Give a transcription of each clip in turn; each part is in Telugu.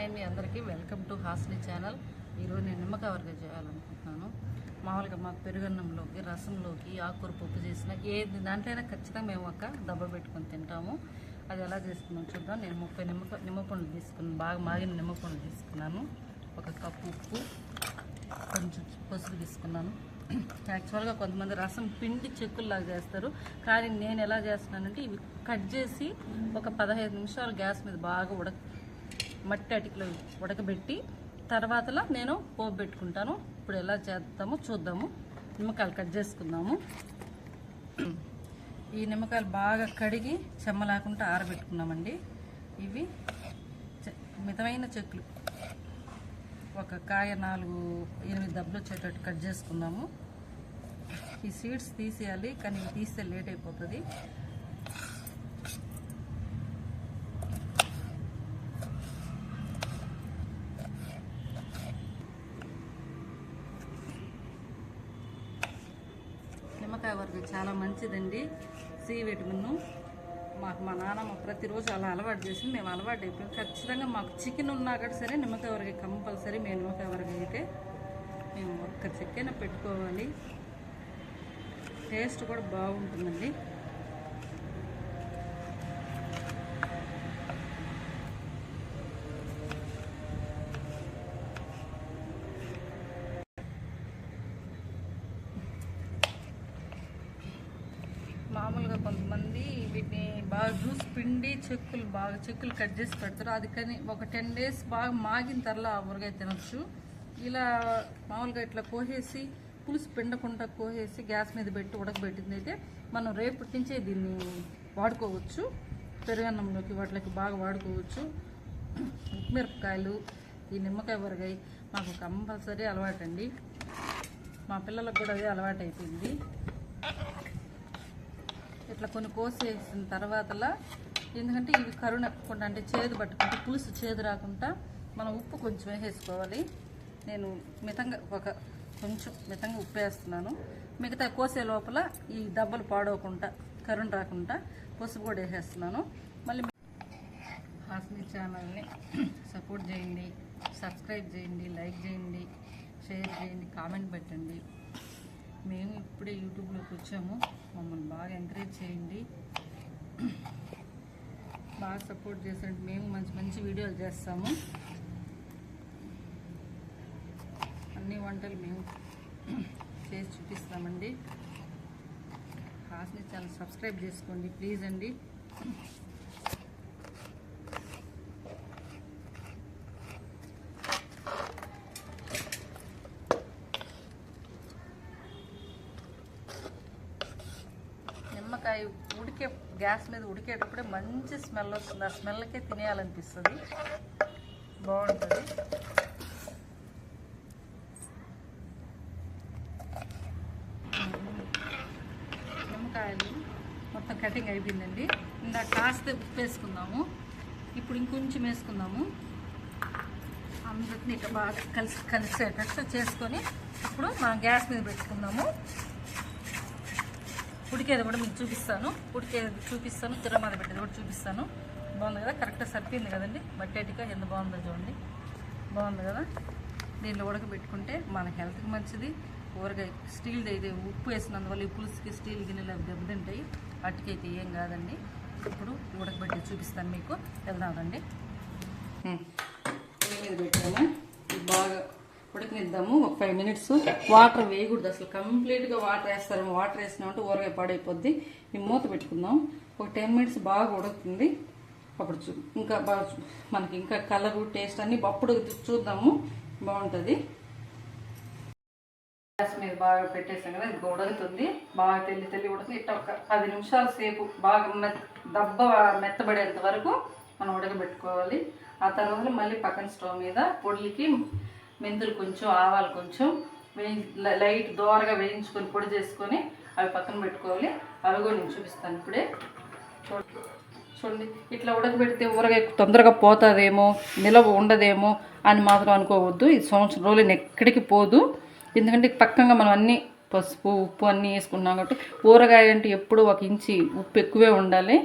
హాయ్ అండి అందరికీ. Welcome to Hasni channel. ఈరోజు నేను నిమ్మకాయ వర్గ చేయాలనుకుంటున్నాను. మామూలుగా మా పెరుగన్నంలోకి రసంలోకి ఆకుకూర పప్పు చేసిన ఏది దాంట్లోనే ఖచ్చితంగా మేము ఒక దెబ్బ పెట్టుకొని తింటాము. అది ఎలా చేసుకున్నాం చూద్దాం. నేను ముప్పై నిమ్మక నిమ్మపండ్లు తీసుకున్నాను. బాగా మాగిన నిమ్మపండ్లు తీసుకున్నాను. ఒక కప్పు ఉప్పు కొంచెం పసుపు తీసుకున్నాను. యాక్చువల్గా కొంతమంది రసం పిండి చెక్కుల్లాగా చేస్తారు. కానీ నేను ఎలా చేస్తున్నానంటే ఇవి కట్ చేసి ఒక పదహైదు నిమిషాలు గ్యాస్ మీద బాగా ఉడక మట్టి అటికలో ఉడకబెట్టి తర్వాతలా నేను పోపు పెట్టుకుంటాను. ఇప్పుడు ఎలా చేద్దామో చూద్దాము. నిమ్మకాయలు కట్ చేసుకుందాము. ఈ నిమ్మకాయలు బాగా కడిగి చెమ్మ లేకుండా ఆరబెట్టుకున్నామండి. ఇవి చె- మితమైన చెక్కులు. ఒక కాయ నాలుగు ఎనిమిది దెబ్బలు వచ్చేటట్టు కట్ చేసుకుందాము. ఈ సీడ్స్ తీసేయాలి కానీ ఇవి తీస్తే లేట్ అయిపోతుంది నిమ్మకాయ వరకు చాలా మంచిదండి. సి విటమిన్ మాకు మా నాన్నమ్మ ప్రతిరోజు అలా అలవాటు చేసింది. మేము అలవాటు అయిపోయాం. ఖచ్చితంగా మాకు చికెన్ ఉన్నా కూడా సరే నిమ్మకాయ వరకు కంపల్సరీ మేము నిమ్మకాయ వరకు అయితే మేము ఒక్క చికెన్ పెట్టుకోవాలి. టేస్ట్ కూడా బాగుంటుందండి. కొంతమంది వీటిని బాగా జ్యూస్ పిండి చెక్కులు బాగా చెక్కులు కట్ చేసి పెడతారు. అది కానీ ఒక టెన్ డేస్ బాగా మాగిన తర్వాత ఊరగాయ తినొచ్చు. ఇలా మామూలుగా ఇట్లా కోసేసి పులుసు పిండకుండా కోసేసి గ్యాస్ మీద పెట్టి ఉడకబెట్టింది అయితే మనం రేపటి నుంచే దీన్ని వాడుకోవచ్చు. పెరుగన్నంలోకి వాటికి బాగా వాడుకోవచ్చు. మిరపకాయలు ఈ నిమ్మకాయ ఊరగాయ మాకు కంపల్సరీ అలవాటండి. మా పిల్లలకు కూడా అదే అలవాటు అయిపోయింది ఇట్లా కొన్ని కోసేసిన తర్వాతలా ఎందుకంటే ఇవి కరుణకుండా అంటే చేదు పట్టుకుంటే పులుసు చేదు రాకుండా మనం ఉప్పు కొంచెం వేసేసుకోవాలి. నేను మితంగా ఒక కొంచెం మితంగా ఉప్పు వేస్తున్నాను. మిగతా కోసే లోపల ఈ దెబ్బలు పాడవకుండా కరుణ రాకుండా పసుపు కూడా వేసేస్తున్నాను. మళ్ళీ హాస్ని ఛానల్ని సపోర్ట్ చేయండి సబ్స్క్రైబ్ చేయండి లైక్ చేయండి షేర్ చేయండి కామెంట్ పెట్టండి. మేము ఇప్పుడే యూట్యూబ్లోకి వచ్చాము. మమ్మల్ని బాగా ఎంకరేజ్ చేయండి. బాగా సపోర్ట్ చేసినట్టు మేము మంచి మంచి వీడియోలు చేస్తాము. అన్ని వంటలు మేము చేసి చూపిస్తామండి. హాస్ని ఛానల్ సబ్స్క్రైబ్ చేసుకోండి ప్లీజ్ అండి. అవి ఉడికే గ్యాస్ మీద ఉడికేటప్పుడే మంచి స్మెల్ వస్తుంది. ఆ స్మెల్కే తినేయాలనిపిస్తుంది. బాగుంటుంది. నిమ్మకాయలు మొత్తం కటింగ్ అయిపోయిందండి. ఇందాక కాస్త ఉప్పు వేసుకుందాము. ఇప్పుడు ఇంకొంచెం వేసుకుందాము. అందరిని ఇట్లా బాగా కలిసి కలిసేటట్టు చేసుకొని ఇప్పుడు మనం గ్యాస్ మీద పెట్టుకుందాము. ఉడికేది కూడా మీకు చూపిస్తాను. ఉడికేది చూపిస్తాను. తిరమాద పెట్టేది కూడా చూపిస్తాను. బాగుంది కదా? కరెక్ట్గా సరిపోయింది కదండి? బట్టేటిగా ఎంత బాగుందో చూడండి. బాగుంది కదా? దీంట్లో ఉడకబెట్టుకుంటే మన హెల్త్కి మంచిది. ఊరగాయ స్టీల్ది అయితే ఉప్పు వేసినందువల్ల ఈ పులుసుకి స్టీల్ గిన్నెలు అవి దెబ్బతింటాయి. అటుకైతే ఏం కాదండి. ఇప్పుడు ఉడకబెట్టి చూపిస్తాను మీకు. వెళ్దామండి మీద పెట్టాము బాగా ఉడకనిద్దాము. ఒక ఫైవ్ మినిట్స్ వాటర్ వేయకూడదు. అసలు కంప్లీట్గా వాటర్ వేస్తారు. వాటర్ వేసినామంటే ఊరగా పాడైపోద్ది. మేము మూత పెట్టుకుందాం. ఒక టెన్ మినిట్స్ బాగా ఉడుకుతుంది. అప్పుడు చూ ఇంకా బాగా మనకి ఇంకా కలరు టేస్ట్ అన్ని అప్పుడు చూద్దాము. బాగుంటుంది. గ్యాస్ మీద బాగా పెట్టేసాం కదా ఇది ఉడుకుతుంది. బాగా తెల్లి తెల్లి ఉడుకుతుంది. ఇట్లా ఒక పది నిమిషాల సేపు బాగా మెత్త దెబ్బ మెత్తబడేంత వరకు మనం ఉడకబెట్టుకోవాలి. ఆ తర్వాత మళ్ళీ పక్కన స్టవ్ మీద పొడికి మెంతులు కొంచెం ఆవాలు కొంచెం వేయి లైట్ దోరగా వేయించుకొని పొడి చేసుకొని అవి పక్కన పెట్టుకోవాలి. అవి కూడా నేను చూపిస్తాను ఇప్పుడే. చూడండి. ఇట్లా ఉడకబెడితే ఊరగాయ తొందరగా పోతుందేమో నిలవ ఉండదేమో అని మాత్రం అనుకోవద్దు. ఇది సంవత్సరం రోజులు ఎక్కడికి పోదు. ఎందుకంటే పక్కంగా మనం అన్నీ పసుపు ఉప్పు అన్నీ వేసుకున్నాం కాబట్టి ఊరగాయ అంటే ఎప్పుడు ఒక ఇంచి ఉప్పు ఎక్కువే ఉండాలి.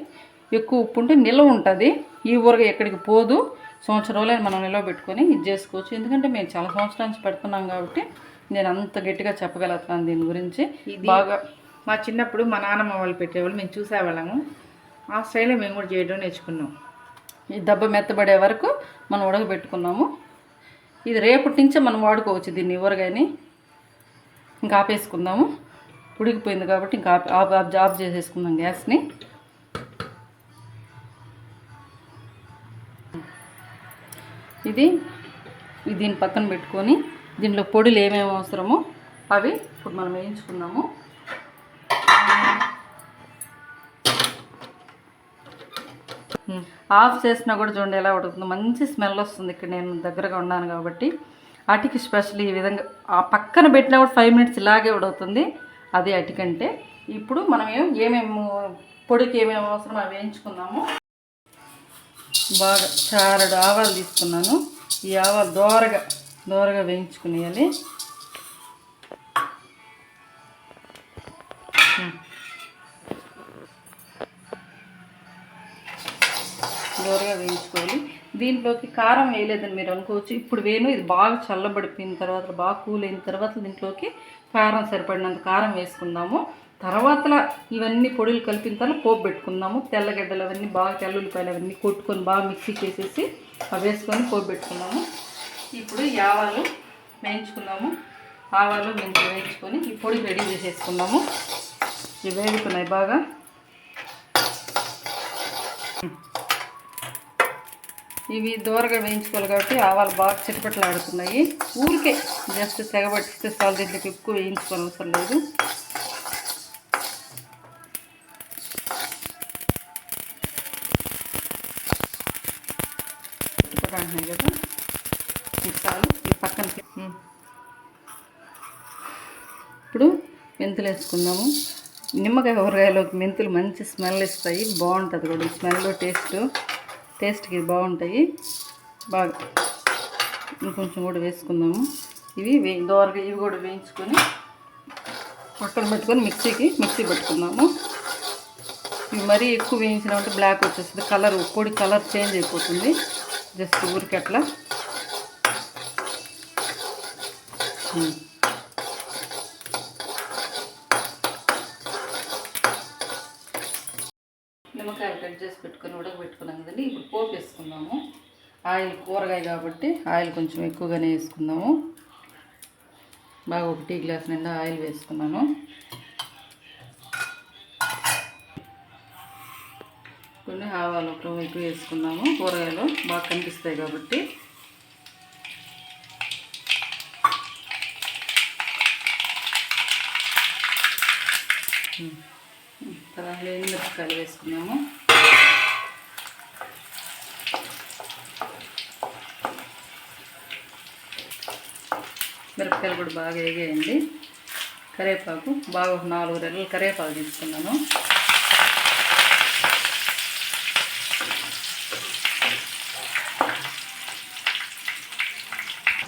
ఎక్కువ ఉప్పు ఉంటే నిల్వ ఉంటుంది. ఈ ఊరగాయ ఎక్కడికి పోదు. సంవత్సరం రోజులైనా మనం నిలవ పెట్టుకొని ఇది చేసుకోవచ్చు ఎందుకంటే మేము చాలా సంవత్సరాల నుంచి పెడుతున్నాం కాబట్టి నేను అంత గట్టిగా చెప్పగలుగుతున్నాను దీని గురించి ఇది బాగా మా చిన్నప్పుడు మా నాన్నమ్మ వాళ్ళు పెట్టేవాళ్ళు మేము చూసేవాళ్ళము ఆ స్టైల్లో మేము కూడా చేయడం నేర్చుకున్నాం ఈ దెబ్బ మెత్తబడే వరకు మనం ఉడకబెట్టుకున్నాము ఇది రేపటి నుంచే మనం వాడుకోవచ్చు దీన్ని ఊరగాయని ఇంకా ఆపేసుకుందాము ఉడికిపోయింది కాబట్టి ఇంకా ఆఫ్ ఆఫ్ చేసేసుకుందాం గ్యాస్ని ఇది ఇది దీని పక్కన పెట్టుకొని దీంట్లో పొడులు ఏమేమి అవసరమో అవి ఇప్పుడు మనం వేయించుకుందాము ఆఫ్ చేసినా కూడా చూడండి ఎలా ఉడుకుతుందో. మంచి స్మెల్ వస్తుంది ఇక్కడ. నేను దగ్గరగా ఉన్నాను కాబట్టి అటికి స్పెషల్ ఈ విధంగా ఆ పక్కన పెట్టినా కూడా ఫైవ్ మినిట్స్ ఇలాగే ఉడుకుతుంది. అది అటికంటే. ఇప్పుడు మనం ఏం ఏమేమి పొడికి ఏమేమి అవసరం అవి వేయించుకుందాము. బాగా చారడు ఆవాలు తీసుకున్నాను. ఈ ఆవాలు దోరగా దోరగా వేయించుకునేయాలి. దోరగా వేయించుకోవాలి. దీంట్లోకి కారం వేయలేదని మీరు అనుకోవచ్చు. ఇప్పుడు వేను ఇది బాగా చల్లబడిపోయిన తర్వాత బాగా కూల్ అయిన తర్వాత దీంట్లోకి కారం సరిపడినంత కారం వేసుకుందాము. తర్వాత ఇవన్నీ పొడులు కలిపిన తర్వాత పోపు పెట్టుకుందాము. తెల్లగడ్డలు అవన్నీ బాగా తెల్లుల్లిపాయలు అవన్నీ కొట్టుకొని బాగా మిక్సీ చేసేసి అవి వేసుకొని పోపు పెట్టుకున్నాము ఇప్పుడు ఈ ఆవాలు వేయించుకున్నాము ఆవాలు మెంతులు వేయించుకొని ఈ పొడి రెడీ చేసేసుకున్నాము ఇవి వేడుకున్నాయి బాగా. ఇవి దూరగా వేయించుకోవాలి కాబట్టి ఆవాలు బాగా చిటపట్లాడుతున్నాయి. ఊరికే జస్ట్ సెగబట్టిస్తే చాలు దీంట్లోకి ఎక్కువ వేయించుకోని అవసరం లేదు. చిటపట్లాడుతున్నాయి కదా? ఇది చాలు ఈ పక్కన ఇప్పుడు మెంతులు వేసుకుందాము. నిమ్మకాయ ఊరగాయలోకి మెంతులు మంచి స్మెల్ ఇస్తాయి బాగుంటుంది కూడా. స్మెల్ టేస్ట్ టేస్ట్కి బాగుంటాయి. బాగా ఇంకొంచెం కూడా వేసుకుందాము. ఇవి వే దోరగా ఇవి కూడా వేయించుకొని పక్కన పెట్టుకొని మిక్సీకి మిక్సీ పెట్టుకుందాము. ఇవి మరీ ఎక్కువ వేయించినామంటే బ్లాక్ వచ్చేస్తుంది. కలర్ పొడి కలర్ చేంజ్ అయిపోతుంది. జస్ట్ ఊరికి అట్లా. ఉమ్. నిమ్మకాయలు కట్ చేసి పెట్టుకొని ఉడకబెట్టుకున్నాం కదండి. ఇప్పుడు పోపు వేసుకుందాము. ఆయిల్ కూరగాయ కాబట్టి ఆయిల్ కొంచెం ఎక్కువగానే వేసుకుందాము. బాగా ఒక టీ గ్లాస్ నిండా ఆయిల్ వేసుకున్నాను. కొన్ని ఆవాలు ఒక ఎక్కువ వేసుకున్నాము. కూరగాయలు బాగా కనిపిస్తాయి కాబట్టి. తర్వాత మిరపకాయలు వేసుకున్నాము. మిరపకాయలు కూడా బాగా వేగేయండి. కరివేపాకు బాగా నాలుగు రెల్లలు కరివేపాకు తీసుకున్నాను.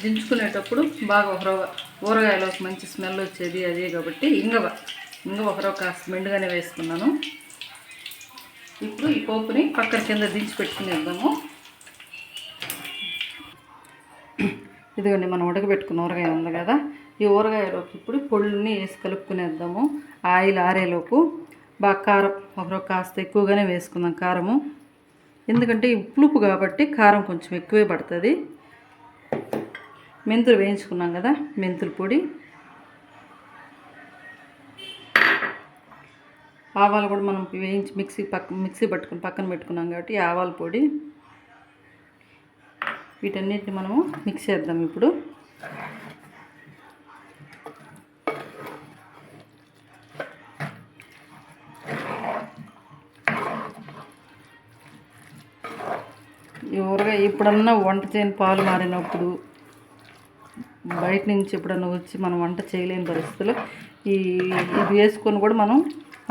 దించుకునేటప్పుడు బాగా ఒక రవ్వ. ఊరగాయలో ఒక మంచి స్మెల్ వచ్చేది అదే కాబట్టి ఇంగవ. ఇంగవ ఒకరో కాస్త మెండుగానే వేసుకున్నాను. ఇప్పుడు ఈ పోపుని పక్కన కింద దించి పెట్టుకునేద్దాము ఇదిగోండి మనం ఉడకబెట్టుకున్న ఊరగాయ ఉంది కదా. ఈ ఊరగాయలోకి ఇప్పుడు పొళ్ళని వేసి కలుపుకునేద్దాము. ఆయిల్ ఆరేలోపు. బాగా కారం ఒకరో కాస్త ఎక్కువగానే వేసుకుందాం కారము. ఎందుకంటే ఈ పులుపు కాబట్టి కారం కొంచెం ఎక్కువే పడుతుంది. మెంతులు వేయించుకున్నాం కదా మెంతుల పొడి. ఆవాలు కూడా మనం వేయించి మిక్సీ పక్క మిక్సీ పట్టుకుని పక్కన పెట్టుకున్నాం కాబట్టి ఆవాల పొడి. వీటన్నిటిని మనము మిక్స్ చేద్దాం ఇప్పుడు. ఎవరుగా ఊరగాయ ఎప్పుడన్నా వంట చేయని పాలు మారినప్పుడు బయట నుంచి ఎప్పుడన్నా వచ్చి మనం వంట చేయలేని పరిస్థితుల్లో ఈ ఇది వేసుకొని కూడా మనం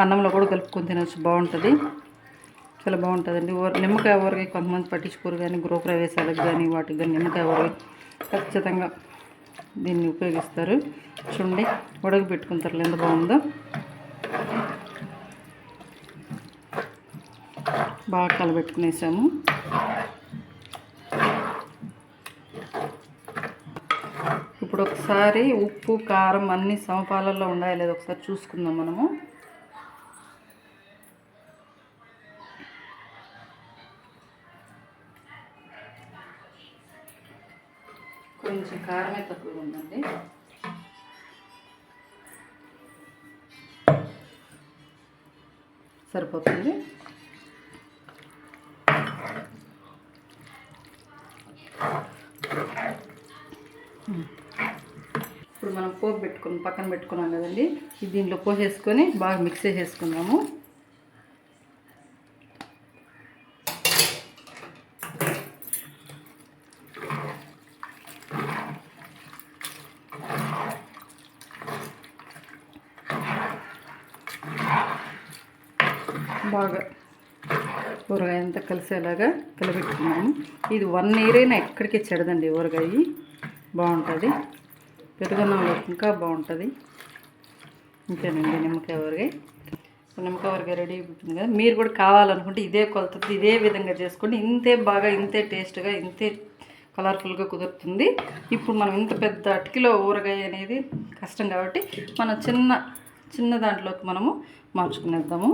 అన్నంలో కూడా కలుపుకొని తినవచ్చు బాగుంటుంది. చాలా బాగుంటుందండి. నిమ్మకాయ ఊరగాయ కొంతమంది పట్టించుకోరు కానీ గృహప్రవేశాలకు కానీ వాటికి కానీ నిమ్మకాయ ఊరగాయ ఖచ్చితంగా దీన్ని ఉపయోగిస్తారు. చూడండి ఉడకబెట్టుకుంటారు ఎంత బాగుందో. బాగా కలబెట్టుకునేసాము. ఇప్పుడు ఒకసారి ఉప్పు కారం అన్నీ సమపాలల్లో ఉండాలి లేదా ఒకసారి చూసుకుందాం మనము. కొంచెం కారమే తక్కువ ఉందండి. సరిపోతుంది ఇప్పుడు మనం పోపు పెట్టుకుని పక్కన పెట్టుకున్నాం కదండి. ఇది దీంట్లో పోసేసుకొని బాగా మిక్స్ చేసేసుకున్నాము బాగా ఊరగాయ అంతా కలిసేలాగా కలిపెట్టుకున్నాము. ఇది వన్ ఇయర్ అయినా ఎక్కడికి చెడదండి ఊరగాయ. బాగుంటుంది. పెరుగన్నంలో ఇంకా బాగుంటుంది. ఇంతేనండి నిమ్మకాయ ఊరగాయ నిమ్మకాయ ఊరగాయ రెడీ అయిపోతుంది కదా. మీరు కూడా కావాలనుకుంటే ఇదే కొలతతో ఇదే విధంగా చేసుకోండి ఇంతే బాగా ఇంతే టేస్ట్గా ఇంతే కలర్ఫుల్గా కుదురుతుంది. ఇప్పుడు మనం ఇంత పెద్ద అటికిలో ఊరగాయ అనేది కష్టం కాబట్టి మనం చిన్న చిన్న దాంట్లోకి మనము మార్చుకునేద్దాము.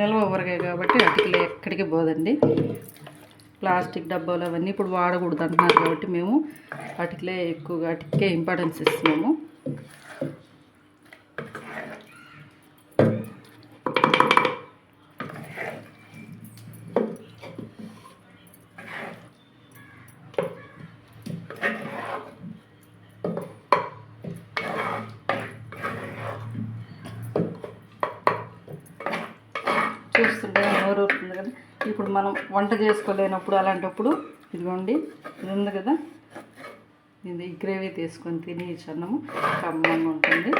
నిల్వ ఊరగాయ కాబట్టి అటుకులు ఎక్కడికి పోదండి. ప్లాస్టిక్ డబ్బాలు అవన్నీ ఇప్పుడు వాడకూడదు అంటున్నారు కాబట్టి మేము వాటికే ఎక్కువగా అటుకే ఇంపార్టెన్స్ ఇస్తున్నాము. చూస్తుంటే నోరు అవుతుంది కదా. ఇప్పుడు మనం వంట చేసుకోలేనప్పుడు అలాంటప్పుడు ఇదిగోండి ఇది ఉంది కదా. ఇది ఈ గ్రేవీ తీసుకొని తిని అన్నము కమ్మంగా ఉంటుంది.